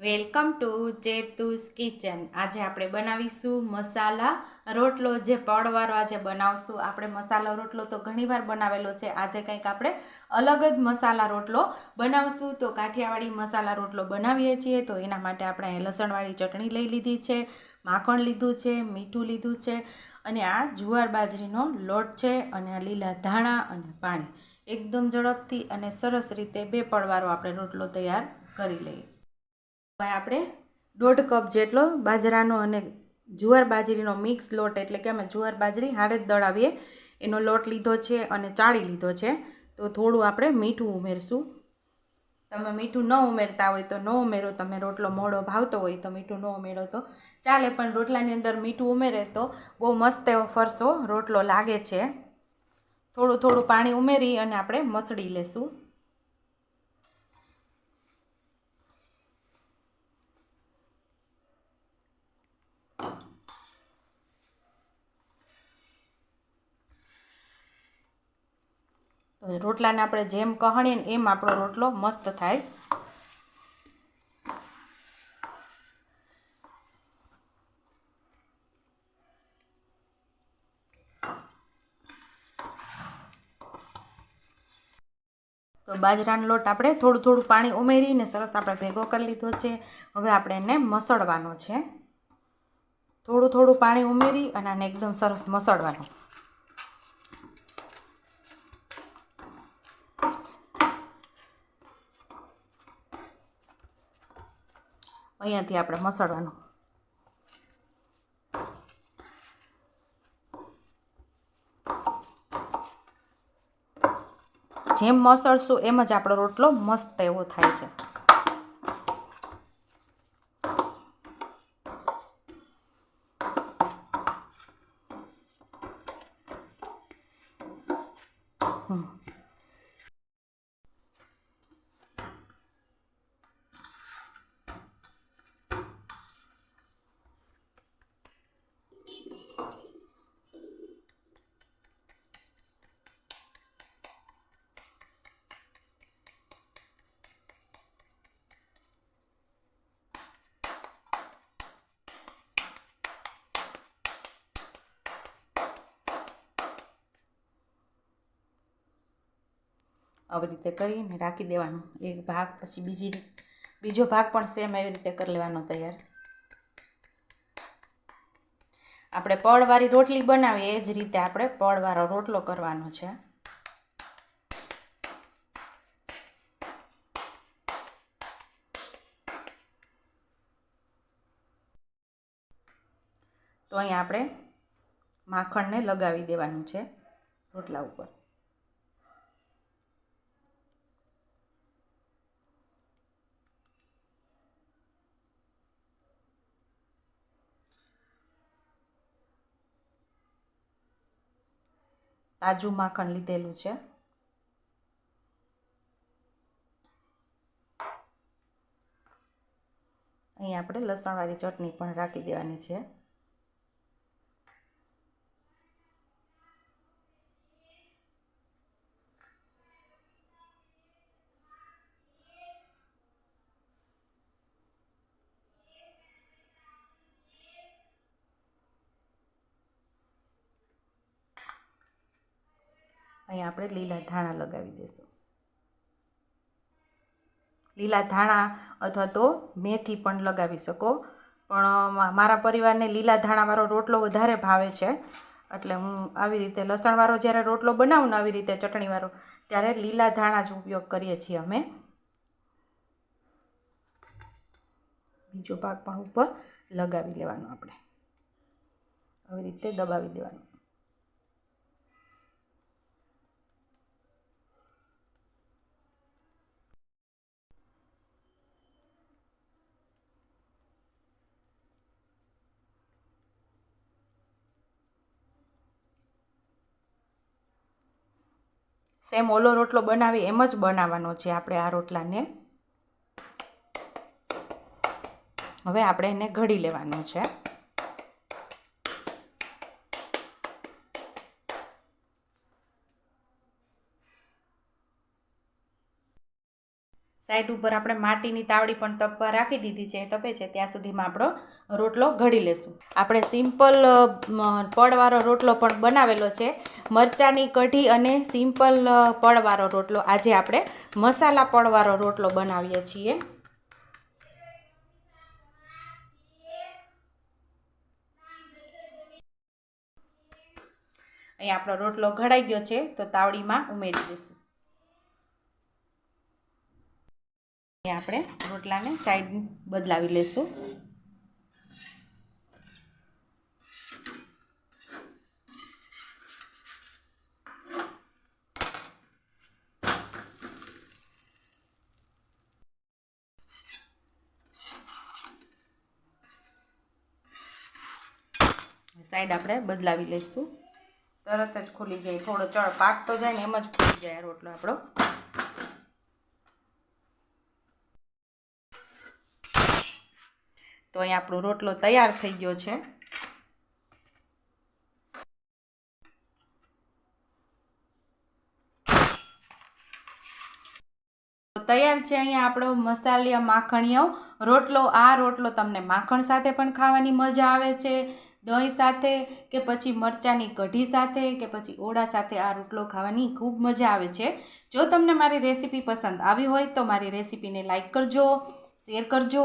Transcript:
Welcome to ચેતુસ kitchen. આજે આપણે બનાવીશું મસાલા. રોટલો જે પડવાળો આજે બનાવશું. આપણે મસાલા રોટલો તો ઘણીવાર બનાવેલો છે. આજે કંઈક આપણે અલગ જ મસાલા રોટલો બનાવશું. તો કાઠિયાવાડી મસાલા રોટલો બનાવીએ છીએ. તો એના માટે આપણે લસણવાળી ચટણી લઈ લીધી છે, માખણ લીધું છે, મીઠું લીધું છે અને આ જુવાર બાજરીનો લોટ છે અને આ લીલા ધાણા અને પાણી. એકદમ ઝડપથી અને સરસ રીતે બે પડવારો આપણે રોટલો તૈયાર કરી લઈએ. આપણે દોઢ કપ જેટલો બાજરાનો અને જુવાર બાજરીનો મિક્સ લોટ, એટલે કે અમે જુવાર બાજરી હાડે જ દળાવીએ. એનો લોટ લીધો છે અને ચાળી લીધો છે. તો થોડું આપણે મીઠું ઉમેરશું. તમે મીઠું ન ઉમેરતા હોય તો ન ઉમેરો. તમે રોટલો મોડો ભાવતો હોય તો મીઠું ન ઉમેરો તો. ચાલે, પણ રોટલાની અંદર મીઠું ઉમેરે તો બહુ મસ્ત એવો ફરસો રોટલો લાગે છે. થોડું થોડું પાણી ઉમેરી અને આપણે મસળી લેશું. રોટલાને આપણે જેમ કહણીએ ને એમ આપણો રોટલો મસ્ત થાય. તો બાજરાનો લોટ આપણે થોડું થોડું પાણી ઉમેરીને સરસ આપણે ભેગો કરી લીધો છે. હવે આપણે એને મસળવાનો છે. થોડું થોડું પાણી ઉમેરી અને આને એકદમ સરસ મસળવાનું. અહીંયાથી આપણે મસળવાનું. જેમ મસળશું એમ જ આપણો રોટલો મસ્ત એવો થાય છે. હમ. આવી રીતે કરીને રાખી દેવાનું. એક ભાગ પછી બીજી બીજો ભાગ પણ સેમ એવી રીતે કરી લેવાનો તૈયાર. આપણે પળવાળી રોટલી બનાવીએ, એ જ રીતે આપણે પળવાળો રોટલો કરવાનો છે. તો અહીં આપણે માખણને લગાવી દેવાનું છે રોટલા ઉપર. તાજું માખણ લીધેલું છે. અહીં આપણે લસણવાળી ચટણી પણ રાખી દેવાની છે. અહીં આપણે લીલા ધાણા લગાવી દઈશું. લીલા ધાણા અથવા તો મેથી પણ લગાવી શકો. પણ મારા પરિવારને લીલા ધાણાવાળો રોટલો વધારે ભાવે છે. એટલે હું આવી રીતે લસણવાળો જ્યારે રોટલો બનાવું ને આવી રીતે ચટણીવાળો ત્યારે લીલા ધાણા જ ઉપયોગ કરીએ છીએ અમે. બીજો ભાગ પણ ઉપર લગાવી લેવાનો આપણે. આવી રીતે દબાવી દેવાનું. સેમ ઓલો રોટલો બનાવી એમ જ બનાવવાનો છે આપણે આ રોટલાને. હવે આપણે એને ઘડી લેવાનું છે. સાઈડ ઉપર આપણે માટીની તાવડી પણ તપવા રાખી દીધી છે, તપે છે, ત્યાં સુધીમાં આપણો રોટલો ઘડી લેશું. આપણે સિમ્પલ પડવાળો રોટલો પણ બનાવેલો છે. મરચાંની કઢી અને સિમ્પલ પડવાળો રોટલો. આજે આપણે મસાલા પડવાળો રોટલો બનાવીએ છીએ. અહીં આપણો રોટલો ઘડાઈ ગયો છે, તો તાવડીમાં ઉમેરી દઈશું. આપણે રોટલાને સાઈડ બદલાવી લેશું. સાઈડ આપણે બદલાવી લઈશું તરત જ ખુલી જાય. થોડો ચળ પાકતો જાય ને એમ જ ખુલી જાય રોટલો આપણો. તો અહીં આપણો રોટલો તૈયાર થઈ ગયો છે. તૈયાર છે અહીંયા આપણો મસાલિયા માખણીયો. રોટલો, આ રોટલો તમને માખણ સાથે પણ ખાવાની મજા આવે છે. દહીં સાથે કે પછી મરચાંની કઢી સાથે કે પછી ઓળા સાથે આ રોટલો ખાવાની ખૂબ મજા આવે છે. જો તમને મારી રેસીપી પસંદ આવી હોય તો મારી રેસીપીને લાઇક કરજો, શેર કરજો